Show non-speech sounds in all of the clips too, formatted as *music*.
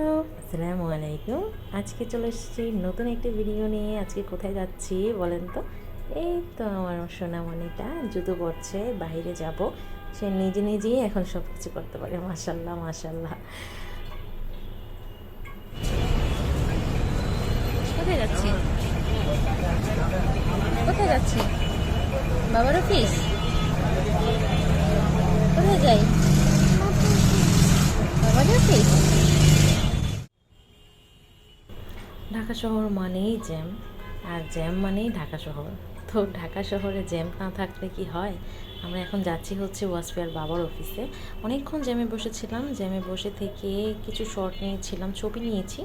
Hello, আসসালামু আলাইকুম। আজকে চলে এসেছি নতুন একটি ভিডিও নিয়ে। আজকে কোথায় যাচ্ছি বলেন তো? এই তো আমার সোনামণিটা জুতো পরছে, বাইরে যাব। সে নিজে নিজেই এখন সব কিছু করতে পারে মাসাল্লাহ মাসাল্লাহ কোথায় যাচ্ছি? কোথায় যাচ্ছি? বাবার অফিস কোথায় যাই বাবার অফিস ঢাকা শহর মানেই জ্যাম, আর জ্যাম মানেই ঢাকা শহর। তো ঢাকা শহরে জ্যাম না থাকলে কি হয়? আমরা এখন যাচ্ছি হচ্ছে ওয়াসফিয়ার বাবার অফিসে। অনেকক্ষণ জ্যামে বসেছিলাম। জ্যামে বসে থেকে কিছু শর্ট নিয়েছিলাম, ছবি নিয়েছি।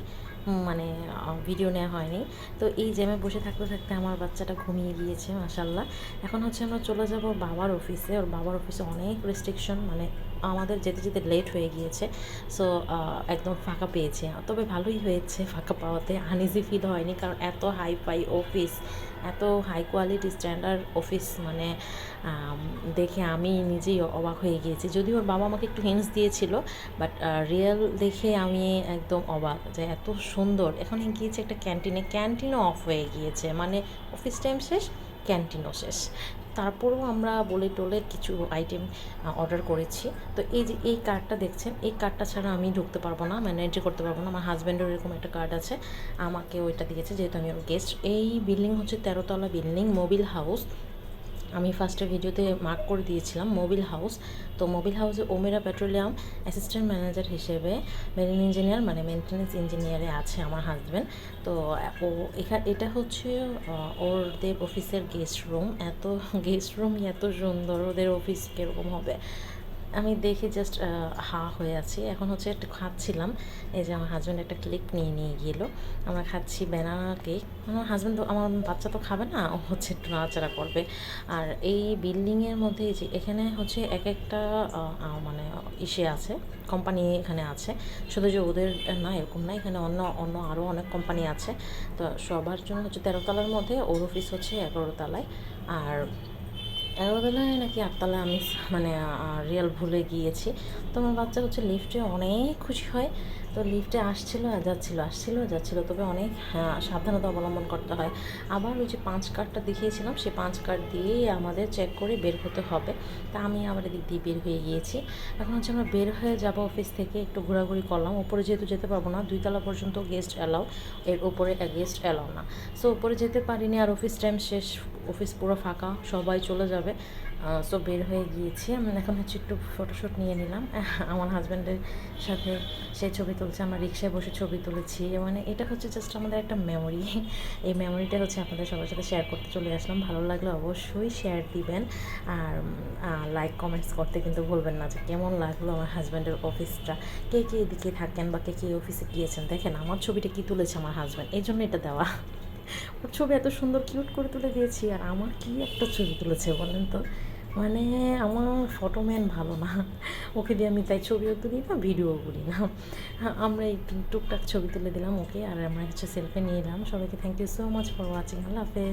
মানে ভিডিও নেওয়া হয়নি। তো এই জ্যামে বসে থাকতে থাকতে আমার বাচ্চাটা ঘুমিয়ে গিয়েছে মাসাল্লাহ এখন হচ্ছে আমরা চলে যাব বাবার অফিসে। ওর বাবার অফিসে অনেক রেস্ট্রিকশন মানে আমাদের যেতে যেতে লেট হয়ে গিয়েছে। সো একদম ফাঁকা পেয়েছি। তবে ভালোই হয়েছে ফাঁকা পাওয়াতে। আনইজি ফিল হয়নি কারণ এত হাই ফাই অফিস এত হাই কোয়ালিটি স্ট্যান্ডার্ড অফিস মানে দেখে আমি নিজেই অবাক হয়ে গিয়েছি। যদিও ওর বাবা আমাকে একটু হিন্টস দিয়েছিল বাট রিয়েল দেখে আমি একদম অবাক যে এত সুন্দর। এখন গিয়েছে একটা ক্যান্টিনে ক্যান্টিনও অফ হয়ে গিয়েছে। মানে অফিস টাইম শেষ ক্যান্টিনও শেষ তারপরেও আমরা বলে টোলে কিছু আইটেম অর্ডার করেছি। তো এই যে, এই কার্ডটা দেখছেন, এই কার্ডটা ছাড়া আমি ঢুকতে পারব না মানে এন্ট্রি করতে পারব না। আমার হাজব্যান্ডের এরকম একটা কার্ড আছে আমাকে ওইটা দিয়েছে, যেহেতু আমি ওর গেস্ট এই বিল্ডিং হচ্ছে তেরোতলা বিল্ডিং মোবিল হাউস আমি ফার্স্টে ভিডিওতে মার্ক করে দিয়েছিলাম মোবিল হাউস তো মোবিল হাউসে ওমেরা পেট্রোলিয়াম অ্যাসিস্ট্যান্ট ম্যানেজার হিসেবে মেরিন ইঞ্জিনিয়ার মানে মেনটেন্যান্স ইঞ্জিনিয়ারে আছে আমার হাজব্যান্ড তো, ও এখানে এটা হচ্ছে ওদের অফিসের গেস্ট রুম এত গেস্ট রুম এত সুন্দর, ওদের অফিস কীরকম হবে? আমি দেখে জাস্ট হা হয়ে আছি। এখন হচ্ছে একটু খাচ্ছিলাম। এই যে আমার হাজব্যান্ড একটা কেক নিয়ে নিয়ে গেল। আমরা খাচ্ছি ব্যানানা কেক আমার হাজব্যান্ড তো, আমার বাচ্চা তো খাবে না, ও হচ্ছে একটু নাড়াচাড়া করবে। আর এই বিল্ডিংয়ের মধ্যে যে এখানে হচ্ছে এক একটা মানে ইসে আছে কোম্পানি এখানে আছে। শুধু যে ওদের না, এরকম না, এখানে অন্য অন্য আরও অনেক কোম্পানি আছে। তো সবার জন্য হচ্ছে তেরোতলার মধ্যে, ওর অফিস হচ্ছে এগারো তলায়। আর এগারোতলায় নাকি আটতলায় আমি মানে রিয়েল ভুলে গিয়েছি। তো আমার বাচ্চা হচ্ছে লিফটে অনেক খুশি হয়। তো লিফটে আসছিল আর যাচ্ছিল, আসছিল আর যাচ্ছিল। তবে অনেক সাবধানতা অবলম্বন করতে হয়। আবার ওই যে পাঁচ কার্ডটা দেখিয়েছিলাম সেই পাঁচ কার্ড দিয়েই আমাদের চেক করে বের হতে হবে। তা আমি আবার এদিক দিয়ে বের হয়ে গিয়েছি। এখন হচ্ছে আমরা বের হয়ে যাব অফিস থেকে, একটু ঘোরাঘুরি করলাম। ওপরে যেহেতু যেতে পারব না দুই তলা পর্যন্ত গেস্ট অ্যালাউ এর ওপরে গেস্ট অ্যালাউ না। সো ওপরে যেতে পারিনি আর অফিস টাইম শেষ অফিস পুরো ফাঁকা, সবাই চলে যাবে। সো বের হয়ে গিয়েছি। আমি এখন হচ্ছে একটু ফটোশ্যুট নিয়ে নিলাম। *laughs* আমার হাজব্যান্ডের সাথে সে ছবি তুলছে, আমরা রিক্সায় বসে ছবি তুলেছি। মানে এটা হচ্ছে জাস্ট আমাদের একটা মেমোরি *laughs* এই মেমোরিটা হচ্ছে আপনাদের সবার সাথে শেয়ার করতে চলে আসলাম। ভালো লাগলে অবশ্যই শেয়ার দিবেন। আর লাইক কমেন্টস করতে কিন্তু ভুলবেন না যে কেমন লাগল আমার হাজব্যান্ডের অফিসটা কে কে এদিকে থাকেন বা কে কে অফিসে গিয়েছেন? দেখেন, আমার ছবিটা কি তুলেছে আমার হাজব্যান্ড এই জন্য এটা দেওয়া। ওর ছবি এত সুন্দর কিউট করে তুলে দিয়েছি, আর আমার কি একটা ছবি তুলেছে বলেন তো? মানে আমার ফটোম্যান ভালো না। ওকে দিয়ে আমি তাই ছবিও তুলি না ভিডিও করি না। আমরা এই টুকটাক ছবি তুলে দিলাম ওকে, আর আমরা কিছু সেলফি নিয়ে এলাম। সবাইকে thank you so much for watching আল্লাহ হাফেজ।